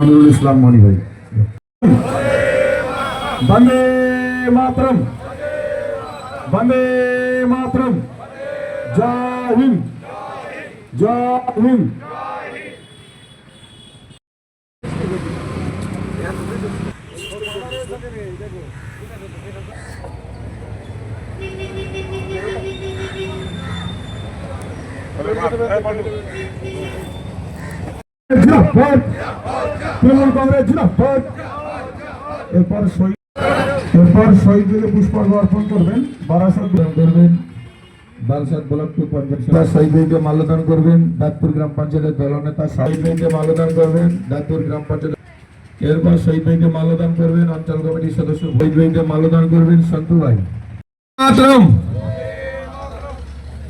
আমিরুল ইসলাম মনি ভাই বন্দে মাতরম বন্দে মাতরম জয় হিন্দ জয় হিন্দ জিনাফত তৃণমূল করবেন মাল্যদান করবেন দাঁতপুর গ্রাম পঞ্চায়েতের দলনেতা শহীদকে মাল্যদান করবেন দাঁতপুর গ্রাম পঞ্চায়েত এরপর শহীদ ভাইকে মাল্যদান করবেন অঞ্চল কমিটির সদস্য শহীদ ভাইকে মাল্যদান করবেন সন্তু ভাই।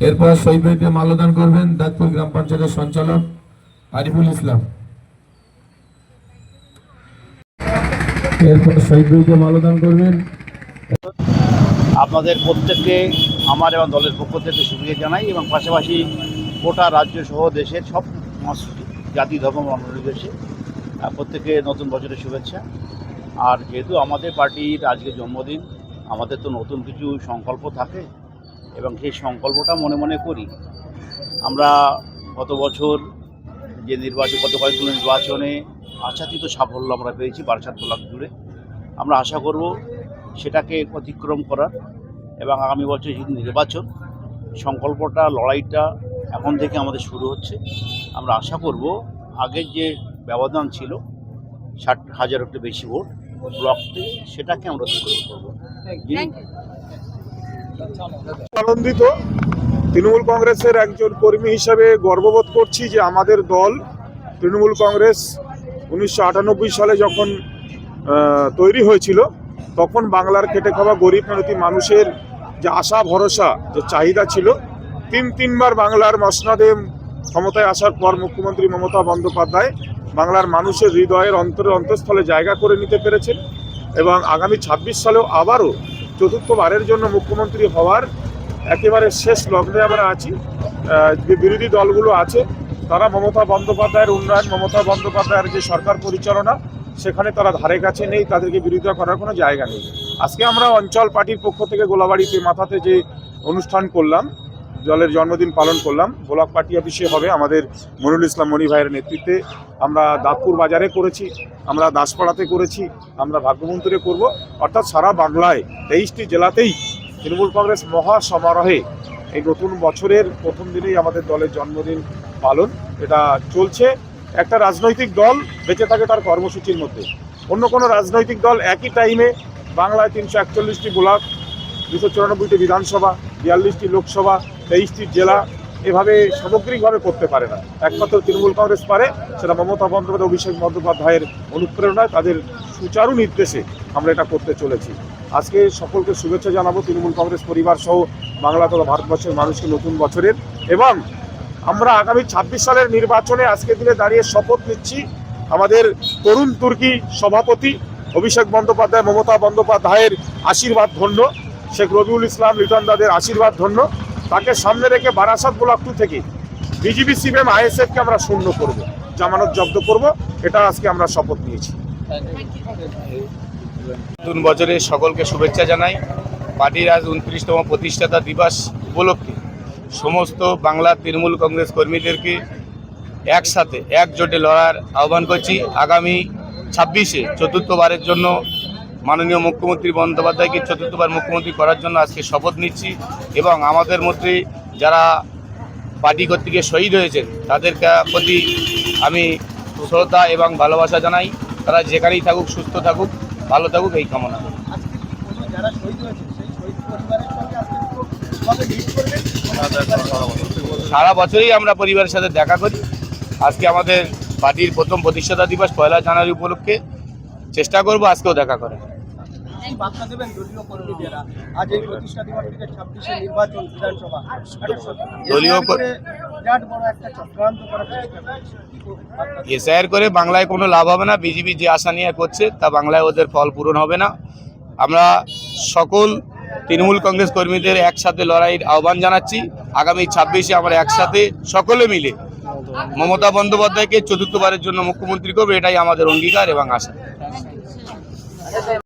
এরপর শহীদ ভাইকে মাল্যদান করবেন দাঁতপুর গ্রাম পঞ্চায়েতের সঞ্চালক আরিফুল ইসলাম। এরপর শহীদ ভাইকে মাল্যদান করবেন। আপনাদের প্রত্যেককে আমার এবং দলের পক্ষ থেকে শুভেচ্ছা জানাই এবং পাশাপাশি গোটা রাজ্য সহ দেশের সব জাতি ধর্ম আহ, প্রত্যেকে নতুন বছরের শুভেচ্ছা। আর যেহেতু আমাদের পার্টির আজকে জন্মদিন, আমাদের তো নতুন কিছু সংকল্প থাকে এবং সেই সংকল্পটা মনে মনে করি। আমরা গত বছর যে নির্বাচন, গত কয়েকগুলো নির্বাচনে আশাতীত সাফল্য আমরা পেয়েছি বারাসাত ব্লক জুড়ে। আমরা আশা করব সেটাকে অতিক্রম করার এবং আগামী বছর যেহেতু নির্বাচন, সংকল্পটা, লড়াইটা এখন থেকে আমাদের শুরু হচ্ছে। আমরা আশা করব আগের যে ব্যবধান ছিল ষাট হাজার একটু বেশি ভোট ব্লক থেকে সেটাকে আমরা অতিক্রম করব। আনন্দিত তৃণমূল কংগ্রেসের একজন কর্মী হিসাবে গর্ববোধ করছি যে আমাদের দল তৃণমূল কংগ্রেস উনিশশো আটানব্বই সালে যখন তৈরি হয়েছিল তখন বাংলার খেটে খাওয়া গরিব মেহনতি মানুষের যে আশা ভরসা যে চাহিদা ছিল তিন তিনবার বাংলার মসনাদে ক্ষমতায় আসার পর মুখ্যমন্ত্রী মমতা বন্দ্যোপাধ্যায় বাংলার মানুষের হৃদয়ের অন্তরের অন্তঃস্থলে জায়গা করে নিতে পেরেছেন এবং আগামী ছাব্বিশ সালেও আবারও চতুর্থবারের জন্য মুখ্যমন্ত্রী হওয়ার একেবারে শেষ লগ্নে আমরা আছি। যে বিরোধী দলগুলো আছে, তারা মমতা বন্দ্যোপাধ্যায়ের উন্নয়ন, মমতা বন্দ্যোপাধ্যায়ের যে সরকার পরিচালনা, সেখানে তারা ধারে কাছে নেই, তাদেরকে বিরোধিতা করার কোনো জায়গা নেই। আজকে আমরা অঞ্চল পার্টির পক্ষ থেকে গোলাবাড়িতে মাথাতে যে অনুষ্ঠান করলাম দলের জন্মদিন পালন করলাম। ব্লক পার্টি অফিসে হবে আমাদের মনুল ইসলাম মণি ভাইয়ের নেতৃত্বে। আমরা দাঁতপুর বাজারে করেছি, আমরা দাসপাড়াতে করেছি, আমরা ভাগ্যবন্তরে করব। অর্থাৎ সারা বাংলায় তেইশটি জেলাতেই তৃণমূল কংগ্রেস মহা সমারোহে এই নতুন বছরের প্রথম দিনেই আমাদের দলের জন্মদিন পালন। এটা চলছে। একটা রাজনৈতিক দল বেঁচে থাকে তার কর্মসূচির মধ্যে। অন্য কোনো রাজনৈতিক দল একই টাইমে বাংলায় তিনশো একচল্লিশটি ব্লক, দুশো চুরানব্বইটি বিধানসভা, বিয়াল্লিশটি লোকসভা তেইশটি জেলা এভাবে সামগ্রিকভাবে করতে পারে না। একমাত্র তৃণমূল কংগ্রেস পারে, সেটা মমতা বন্দ্যোপাধ্যায়, অভিষেক বন্দ্যোপাধ্যায়ের অনুপ্রেরণায় তাদের সুচারু নির্দেশে আমরা এটা করতে চলেছি। আজকে সকলকে শুভেচ্ছা জানাব তৃণমূল কংগ্রেস পরিবার সহ বাংলা তথা ভারতবর্ষের মানুষকে নতুন বছরের এবং আমরা আগামী ছাব্বিশ সালের নির্বাচনে আজকের দিনে দাঁড়িয়ে শপথ নিচ্ছি আমাদের তরুণ তুর্কি সভাপতি অভিষেক বন্দ্যোপাধ্যায়, মমতা বন্দ্যোপাধ্যায়ের আশীর্বাদ ধন্য, শেখ রবিউল ইসলাম, লিটন দাদের আশীর্বাদ ধন্য। তাকে সামনে রেখে বারাসাত ব্লক টু থেকে বিজিবি সিপিএম আইএসএফকে আমরা শূন্য করব, জামানত জব্দ করব, এটা আজকে আমরা শপথ নিয়েছি। নতুন বছরে সকলকে শুভেচ্ছা জানাই। পার্টির আজ উনত্রিশতম প্রতিষ্ঠাতা দিবস উপলক্ষে সমস্ত বাংলা তৃণমূল কংগ্রেস কর্মীদেরকে একসাথে একজোটে লড়ার আহ্বান করছি। আগামী ছাব্বিশে চতুর্থবারের জন্য মাননীয় মুখ্যমন্ত্রী বন্দ্যোপাধ্যায়কে চতুর্থবার মুখ্যমন্ত্রী করার জন্য আজকে শপথ নিচ্ছি এবং আমাদের মধ্যে যারা পার্টি কর্তৃক শহীদ হয়েছেন, তাদের প্রতি আমি শ্রদ্ধা এবং ভালোবাসা জানাই। তারা যেখানেই থাকুক, সুস্থ থাকুক, ভালো থাকুক, এই কামনা সারা বছরই আমরা পরিবারের সাথে দেখা করি। আজকে আমাদের পার্টির প্রথম প্রতিষ্ঠাতা দিবস পয়লা জানুয়ারি উপলক্ষে। চেষ্টা করব আজকেও দেখা করার। কি বার্তা দেবেন দলীয় কর্মীরা আজ এই প্রতিষ্ঠা দিবস থেকে ছাব্বিশে নির্বাচন বিধানসভা। দলীয় বিরাট বড় একটা চক্রান্ত করার চেষ্টা করছে। কি করবে? এসআইআর করে বাংলায় কোনো লাভ হবে না বিজেপি যে আশা নিয়ে করছে তা বাংলায় ওদের ফল পূরণ হবে না। আমরা সকল তৃণমূল কংগ্রেস কর্মীদের একসাথে লড়াইয়ের আহ্বান জানাচ্ছি। আগামী ছাব্বিশে আমরা একসাথে সকলে মিলে মমতা বন্দ্যোপাধ্যায়কে চতুর্থবারের জন্য মুখ্যমন্ত্রী করবে এটাই আমাদের অঙ্গীকার এবং আশা।